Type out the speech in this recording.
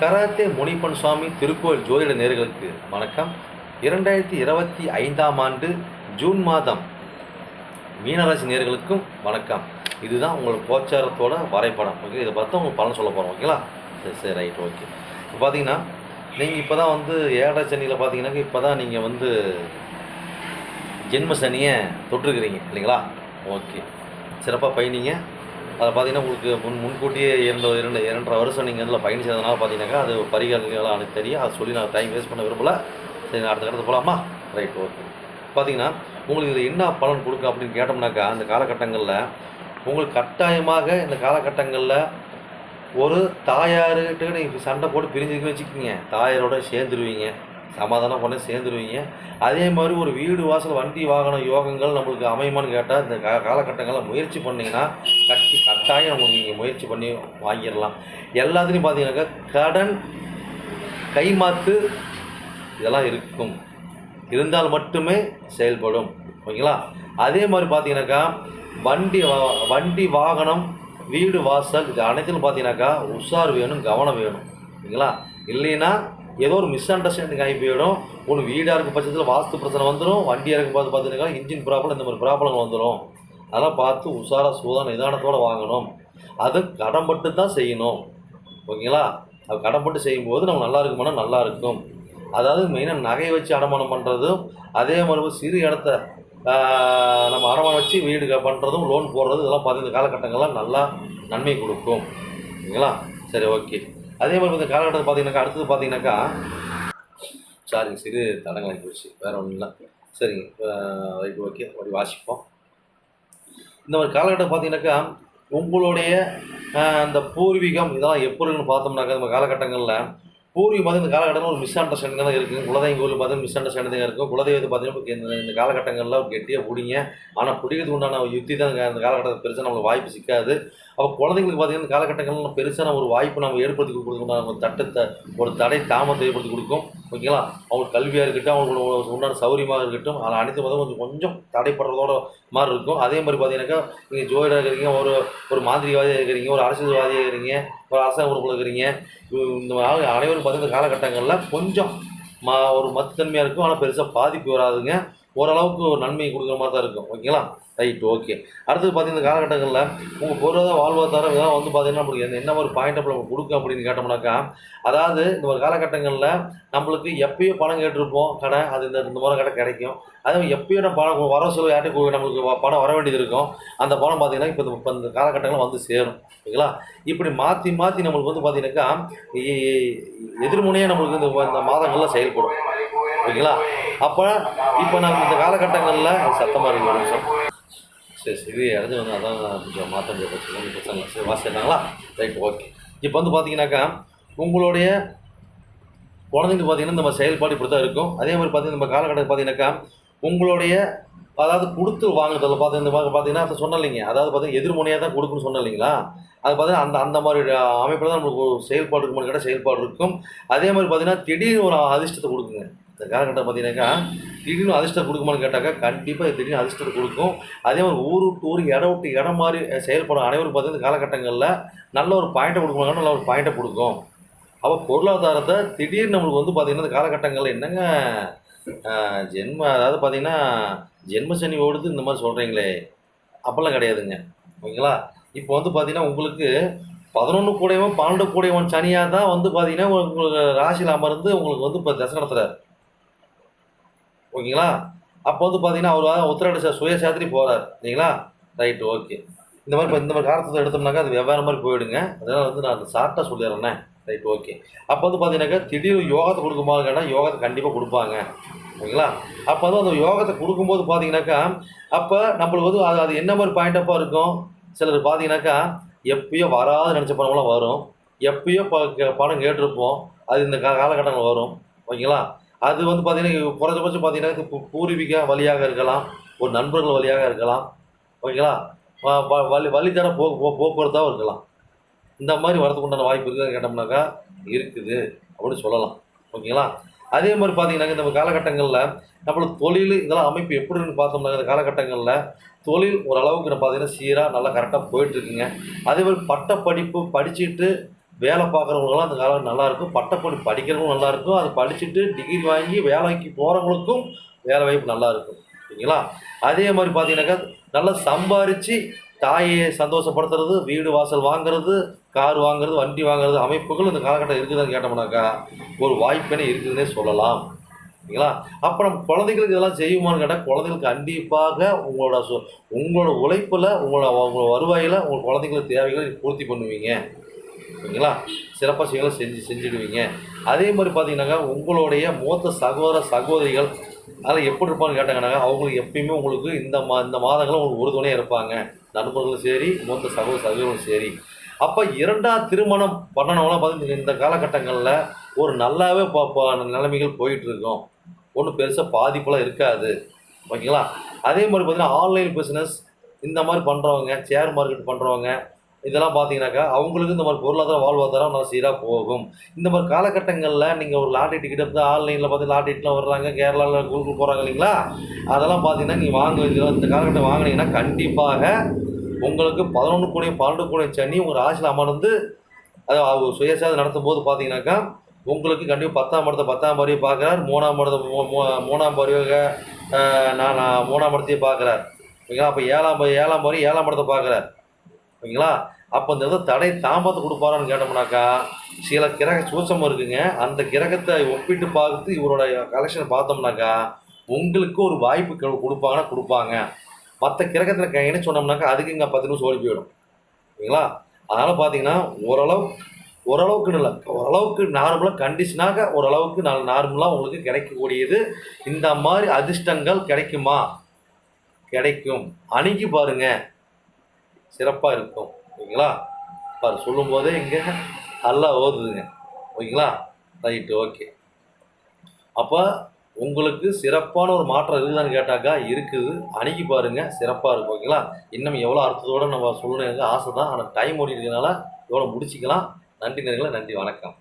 Karate Munippan சுவாமி திருக்கோயில் ஜோதிட நேர்களுக்கு வணக்கம். இரண்டாயிரத்தி இருபத்தி ஐந்தாம் ஆண்டு ஜூன் மாதம் மீனராசி நேர்களுக்கும் வணக்கம். இதுதான் உங்களுக்கு கோச்சாரத்தோட வரைபடம். ஓகே இதை பார்த்து உங்களுக்கு பலன் சொல்ல போகிறோம் ஓகேங்களா? சரி சரி ரைட் ஓகே. இப்போ பார்த்தீங்கன்னா நீங்கள் இப்போ தான் வந்து ஏழரை சனியில் பார்த்தீங்கன்னாக்க இப்போ தான் நீங்கள் வந்து ஜென்ம சனியை தொட்டிருக்கிறீங்க. இல்லைங்களா? ஓகே. சிறப்பாக பயணிங்க. அதை பார்த்தீங்கன்னா உங்களுக்கு முன் முன்கூட்டியே இரண்டு இரண்டு இரண்டரை வருஷம் நீங்கள் இதில் பயணிச்சதுனால பார்த்தீங்கன்னாக்கா அது பரிகாரங்களாக எனக்கு தெரியும். அதை சொல்லி நான் டைம் வேஸ்ட் பண்ண விரும்பல. சரி நான் அடுத்த கட்டத்து போகலாமா ரைட் ஓகே பார்த்தீங்கன்னா உங்களுக்கு இது என்ன பலன் கொடுக்கும் அப்படின்னு கேட்டோம்னாக்கா அந்த காலகட்டங்களில் உங்களுக்கு கட்டாயமாக இந்த காலகட்டங்களில் ஒரு தாயாருக்கிட்ட நீங்கள் சண்டை போட்டு பிரிஞ்சுக்க வச்சுக்கிங்க. தாயாரோட சேர்ந்துருவீங்க. சமாதானம் பண்ணி சேர்ந்துருவீங்க. அதே மாதிரி ஒரு வீடு வாசல் வண்டி வாகன யோகங்கள் நம்மளுக்கு அமையுமான்னு கேட்டால் இந்த கா காலகட்டங்களில் முயற்சி பண்ணிங்கன்னா கட்டி கட்டாயம் உங்களுக்கு நீங்கள் முயற்சி பண்ணி வாங்கிடலாம். எல்லாத்துலேயும் பார்த்தீங்கன்னாக்கா கடன் கைமாத்து இதெல்லாம் இருக்கும். இருந்தால் மட்டுமே செயல்படும். ஓகேங்களா? அதே மாதிரி பார்த்தீங்கன்னாக்கா வண்டி வா- வண்டி வாகனம் வீடு வாசல் இது அனைத்திலும் பார்த்தீங்கன்னாக்கா உஷார் வேணும் கவனம் வேணும். ஓகேங்களா? இல்லைன்னா ஏதோ ஒரு மிஸ் அண்டர்ஸ்டாண்டிங் ஆகி போயிடும். ஒன்று வீடாக இருக்க பட்சத்தில் வாஸ்து பிரச்சனை வந்துடும் வண்டியாக இருக்க பார்த்து பார்த்தீங்கன்னா இன்ஜின் ப்ராப்ளம் இந்த மாதிரி ப்ராப்ளங்கள் வந்துடும் அதெல்லாம் பார்த்து உஷாராக சூதா நிதானத்தோடு வாங்கணும். அது கடன்பட்டு தான் செய்யணும். ஓகேங்களா? அது கடன்பட்டு செய்யும்போது நம்ம நல்லா இருக்குமானா நல்லா இருக்கும். அதாவது மெயினாக நகையை வச்சு அடமானம் பண்ணுறதும் அதே மாதிரி சிறு இடத்த நம்ம அடமானம் வச்சு வீடு பண்ணுறதும் லோன் போடுறது இதெல்லாம் பார்த்து இந்த காலகட்டங்கள்லாம் நல்லா நன்மை கொடுக்கும். ஓகேங்களா? சரி ஓகே அதே மாதிரி இந்த காலகட்டத்தில் பார்த்தீங்கன்னாக்கா அடுத்தது பார்த்தீங்கன்னாக்கா சாரிங்க சிறு தடங்களாகி போச்சு. வேற ஒன்றும் இல்லை சரிங்க ரைட் ஓகே. அப்படி வாசிப்போம். இந்த மாதிரி காலகட்டம் பார்த்தீங்கன்னாக்கா உங்களுடைய அந்த பூர்வீகம் இதெல்லாம் எப்படி இருக்குன்னு பார்த்தோம்னாக்கா இந்த காலகட்டங்களில் பூர்வீகம் பார்த்து இந்த காலகட்டத்தில் ஒரு மிஸ் அண்டர்ஸ்டாண்டிங் தான் இருக்குது குலதெய்வம் கோவில் பார்த்து மிஸ் அண்டர்ஸ்டாண்டிங் இருக்கும் குலதெய்வத்தை பார்த்தீங்கன்னா இந்த காலகட்டங்களில் கெட்டியாக பிடிங்க. ஆனால் பிடிக்கிறதுக்கு உண்டான யுத்தி தான் இந்த காலகட்டத்தில் பெருசாக நம்மளுக்கு வாய்ப்பு சிக்காது. அப்போ குழந்தைங்களுக்கு பார்த்தீங்கன்னா இந்த காலகட்டங்களில் பெருசான ஒரு வாய்ப்பு நம்ம ஏற்படுத்தி கொடுக்கணும் நம்ம தட்டத்தை ஒரு தடை தாமத்தை ஏற்படுத்தி கொடுக்கும். ஓகேங்களா? அவங்களுக்கு கல்வியாக இருக்கட்டும் அவங்களுக்கு உண்டான சௌரியமாக இருக்கட்டும் அதில் அனைத்து மதம் கொஞ்சம் கொஞ்சம் தடைப்படுறதோட மாதிரி இருக்கும். அதே மாதிரி பார்த்தீங்கன்னாக்கா நீங்கள் ஜோதிடாக இருக்கிறீங்க ஒரு ஒரு மாந்திரிகவாதியாக இருக்கிறீங்க ஒரு அரசியல்வாதியாக இருக்கிறீங்க ஒரு அரசாங்க உறுப்பில் இருக்கிறீங்க இந்த அனைவரும் பார்த்தீங்கன்னா காலகட்டங்களில் கொஞ்சம் மா ஒரு மத்தன்மையாக இருக்கும். ஆனால் பெருசாக பாதிப்பு வராதுங்க. ஓரளவுக்கு ஒரு நன்மை கொடுக்குற மாதிரி தான் இருக்கும். ஓகேங்களா? ரைட் ஓகே அடுத்தது பார்த்தீங்கன்னா இந்த காலகட்டங்களில் உங்கள் பொருளாதார வாழ்வாதாரம் இதெல்லாம் வந்து பார்த்தீங்கன்னா நம்மளுக்கு என்ன- என்ன ஒரு பாயிண்ட் ஆஃப் நம்ம கொடுக்கும் அப்படின்னு கேட்டோம்னாக்கா அதாவது இந்த ஒரு காலகட்டங்களில் நம்மளுக்கு எப்பயோ பணம் கேட்டிருப்போம் கடை அது இந்த இந்த முறை கடை கிடைக்கும். அதே எப்பயும் நம்ம பணம் வர சொல்ல யார்கிட்ட நம்மளுக்கு பணம் வர வேண்டியது இருக்கும். அந்த பணம் பார்த்தீங்கன்னா இப்போ இந்த இப்போ இந்த காலகட்டங்களில் வந்து சேரும். ஓகேங்களா? இப்படி மாற்றி மாற்றி நம்மளுக்கு வந்து பார்த்தீங்கன்னாக்கா எதிர்முனையாக நம்மளுக்கு இந்த இந்த மாதங்களில் செயல்படும். ஓகேங்களா? அப்போ இப்போ நம்ம இந்த காலகட்டங்களில் அது சத்தமாக இருக்கு ஒரு நிமிஷம். சரி சரி அடுத்து வந்து அதான் கொஞ்சம் மாற்ற முடியாது ஒன்றும் பிரச்சனை. இல்லை சரி வாசிட்டாங்களா ரைட் ஓகே. இப்போ வந்து பார்த்தீங்கன்னாக்கா உங்களுடைய குழந்தைங்க பார்த்தீங்கன்னா நம்ம செயல்பாடு இப்படி தான் இருக்கும். அதே மாதிரி பார்த்தீங்கன்னா நம்ம காலகட்டத்தில் பார்த்தீங்கன்னாக்கா உங்களுடைய அதாவது கொடுத்து வாங்குறதில் பார்த்து இந்த மாதிரி பார்த்தீங்கன்னா அதை சொன்ன இல்லைங்க. அதாவது பார்த்தீங்கன்னா எதிர்மனையாக தான் கொடுக்குன்னு சொன்னலைங்களா இல்லைங்களா? அது பார்த்தீங்கன்னா அந்த அந்த மாதிரி அமைப்பில் தான் நம்மளுக்கு செயல்பாடு இருக்கும் கேட்டால் செயல்பாடு இருக்கும். அதே மாதிரி பார்த்தீங்கன்னா திடீர்னு ஒரு அதிர்ஷ்டத்தை கொடுக்குங்க. இந்த காலகட்டம் பார்த்தீங்கன்னாக்கா திடீர்னு அதிர்ஷ்டம் கொடுக்குமான்னு கேட்டாக்கா கண்டிப்பாக திடீர்னு அதிர்ஷ்டம் கொடுக்கும். அதே மாதிரி ஊர் விட்டு ஊர் இடம் விட்டு இடம் மாதிரி செயல்படும் அனைவரும் பார்த்தீங்கன்னா இந்த காலகட்டங்களில் நல்ல ஒரு பாயிண்ட்டை கொடுக்கணும் நல்ல ஒரு பாயிண்ட்டை கொடுக்கும். அப்போ பொருளாதாரத்தை திடீர்னு நம்மளுக்கு வந்து பார்த்திங்கன்னா இந்த காலகட்டங்களில் என்னங்க ஜென்ம அதாவது பார்த்தீங்கன்னா ஜென்ம சனி ஓடுது இந்த மாதிரி சொல்கிறீங்களே அப்போல்லாம் கிடையாதுங்க. ஓகேங்களா? இப்போ வந்து பார்த்தீங்கன்னா உங்களுக்கு பதினொன்று கூடையவன் பன்னெண்டு கூடையவன் சனியாக தான் வந்து பார்த்தீங்கன்னா உங்களுக்கு ராசியில் அமர்ந்து உங்களுக்கு வந்து இப்போ தசை நடத்துகிறார் ஓகேங்களா? அப்போ வந்து பார்த்தீங்கன்னா அவர் உத்திராட சுய சாத்திரி போகிறார் சரிங்களா ரைட் ஓகே இந்த மாதிரி இப்போ இந்த மாதிரி காரணத்தை எடுத்தோம்னாக்கா அது வெவ்வேறு மாதிரி போயிடுங்க. அதனால் வந்து நான் ஷார்ட்டாக சொல்லிடுறேன்னே ரைட் ஓகே அப்போ வந்து பார்த்தீங்கன்னாக்கா திடீர்னு யோகத்தை கொடுக்கும்போது கேட்டால் யோகத்தை கண்டிப்பாக கொடுப்பாங்க. ஓகேங்களா? அப்போ வந்து அந்த யோகத்தை கொடுக்கும்போது பார்த்தீங்கன்னாக்கா அப்போ நம்மளுக்கு வந்து அது அது என்ன மாதிரி பாயிண்டப்பாக இருக்கும்? சிலர் பார்த்தீங்கன்னாக்கா எப்பயோ வராது நினச்ச பணம்லாம் வரும். எப்பயோ ப பணம் கேட்டிருப்போம். அது இந்த காலகட்டங்கள் வரும். ஓகேங்களா? அது வந்து பார்த்தீங்கன்னா குறைஞ்சபட்சம் பார்த்தீங்கன்னா இப்போ பூர்வீக வழியாக இருக்கலாம் ஒரு நண்பர்கள் வழியாக இருக்கலாம். ஓகேங்களா? வழி வழித்தட போ போ- போக்குவரத்தாகவும் இருக்கலாம். இந்த மாதிரி வரதுக்கு உண்டான வாய்ப்பு இருக்குதுன்னு கேட்டோம்னாக்கா இருக்குது அப்படின்னு சொல்லலாம். ஓகேங்களா? அதே மாதிரி பார்த்தீங்கன்னா இந்த காலகட்டங்களில் நம்மளுக்கு தொழில் இதெல்லாம் அமைப்பு எப்படி இருக்குன்னு பார்த்தோம்னா இந்த காலகட்டங்களில் தொழில் ஓரளவுக்கு நம்ம பார்த்தீங்கன்னா சீராக நல்லா கரெக்டாக போயிட்டுருக்குங்க அதே மாதிரி பட்ட படிப்பு படிச்சுட்டு வேலை பார்க்குறவங்களுக்குலாம் அந்த காலம் நல்லாயிருக்கும். பட்டப்படி படிக்கிறவங்களும் நல்லாயிருக்கும். அதை படிச்சுட்டு டிகிரி வாங்கி வேலைக்கு போகிறவங்களுக்கும் வேலை வாய்ப்பு நல்லாயிருக்கும். சரிங்களா? அதே மாதிரி பார்த்தீங்கன்னாக்கா நல்லா சம்பாரித்து தாயை சந்தோஷப்படுத்துறது வீடு வாசல் வாங்குறது கார் வாங்குறது வண்டி வாங்குறது அமைப்புகள் இந்த காலகட்டம் இருக்குதுன்னு கேட்டோம்னாக்கா ஒரு வாய்ப்பினை இருக்குதுன்னே சொல்லலாம். சரிங்களா? அப்போ நம்ம குழந்தைகளுக்கு இதெல்லாம் செய்யுமான்னு கேட்டால் குழந்தைகளுக்கு கண்டிப்பாக உங்களோட சொ உங்களோட உழைப்பில் உங்களோட உங்களோட வருவாயில் உங்கள் குழந்தைங்களுக்கு தேவைகளை பூர்த்தி பண்ணுவீங்க. ஓகேங்களா? சிறப்பாக செய்யலாம் செஞ்சு செஞ்சுடுவீங்க. அதே மாதிரி பார்த்தீங்கன்னாக்கா உங்களுடைய மூத்த சகோதர சகோதரிகள் அதில் எப்படி இருப்பான்னு கேட்டாங்கன்னாக்கா அவங்களுக்கு எப்பயுமே உங்களுக்கு இந்த மா இந்த மாதங்களும் உங்களுக்கு உறுதுணையாக இருப்பாங்க. நண்பர்களும் சரி மூத்த சகோதர சகோதரர்களும் சரி. அப்போ இரண்டாம் திருமணம் பண்ணனவங்களாம் பார்த்தீங்கன்னா இந்த காலகட்டங்களில் ஒரு நல்லாவே நிலைமைகள் போயிட்டுருக்கோம். ஒன்றும் பெருசாக பாதிப்பெல்லாம் இருக்காது. ஓகேங்களா? அதே மாதிரி பார்த்தீங்கன்னா ஆன்லைன் பிஸ்னஸ் இந்த மாதிரி பண்ணுறவங்க ஷேர் மார்க்கெட் பண்ணுறவங்க இதெல்லாம் பார்த்தீங்கன்னாக்கா அவங்களுக்கு இந்த மாதிரி பொருளாதார வாழ்வாதாரம் நல்லா சீராக போகும். இந்த மாதிரி காலகட்டங்களில் நீங்கள் ஒரு லாட்டரி டிக்கெட் எடுத்து ஆன்லைனில் பார்த்து லாட்டரிலாம் வர்றாங்க கேரளாவில் கூகுள் போகிறாங்க இல்லைங்களா? அதெல்லாம் பார்த்தீங்கன்னா நீங்கள் வாங்க வேண்டியது- இந்த காலகட்டம் வாங்கினீங்கன்னா கண்டிப்பாக உங்களுக்கு பதினொன்று கோடி பன்னெண்டு கோடி சனி உங்கள் ராசியில் அமர்ந்து அது அவர் சுயசாதி நடத்தும் போது பார்த்தீங்கன்னாக்கா உங்களுக்கு கண்டிப்பாக பத்தாம் இடத்தை பத்தாம் பருவை பார்க்குறார். மூணாம் இடத்தை மூணாம் பருவக நான் நான் மூணாம் இடத்தையும் பார்க்குறார். ஓகேங்களா? அப்போ ஏழாம் ஏழாம் பறவை ஏழாம் இடத்தை பார்க்குறார். ஓகேங்களா? அப்போ இந்த இடத்துல தடை தாமதம் கொடுப்பாரான்னு கேட்டோம்னாக்கா சில கிரக சூட்சம் இருக்குங்க. அந்த கிரகத்தை ஒப்பிட்டு பார்த்து இவரோட கலெக்ஷனை பார்த்தோம்னாக்கா உங்களுக்கு ஒரு வாய்ப்பு கொடுப்பாங்கன்னா கொடுப்பாங்க. மற்ற கிரகத்தில் கைன்னு சொன்னோம்னாக்கா அதுக்கு இங்கே பத்து நிமிஷம் ஓடி போயிடும். ஓகேங்களா? அதனால் பார்த்தீங்கன்னா ஓரளவு ஓரளவுக்கு இல்லை ஓரளவுக்கு நார்மலாக கண்டிஷனாக ஓரளவுக்கு நல்ல நார்மலாக உங்களுக்கு கிடைக்கக்கூடியது இந்த மாதிரி அதிர்ஷ்டங்கள் கிடைக்குமா? கிடைக்கும். அணுகி பாருங்கள் சிறப்பாக இருக்கும். ஓகேங்களா? பாரு சொல்லும்போதே இங்கே நல்லா ஓதுதுங்க. ஓகேங்களா? Right okay. அப்போ உங்களுக்கு சிறப்பான ஒரு மாற்றம் இருக்குதான்னு கேட்டாக்கா இருக்குது. அணுகி பாருங்க சிறப்பாக இருக்கும். ஓகேங்களா? இன்னும் எவ்வளோ அர்த்தத்தோடு நம்ம சொல்லணுங்க எனக்கு ஆசை தான் ஆனால் டைம் ஓடிக்கிறதுனால எவ்வளோ முடிச்சிக்கலாம். நன்றி நேர்களே நன்றி வணக்கம்.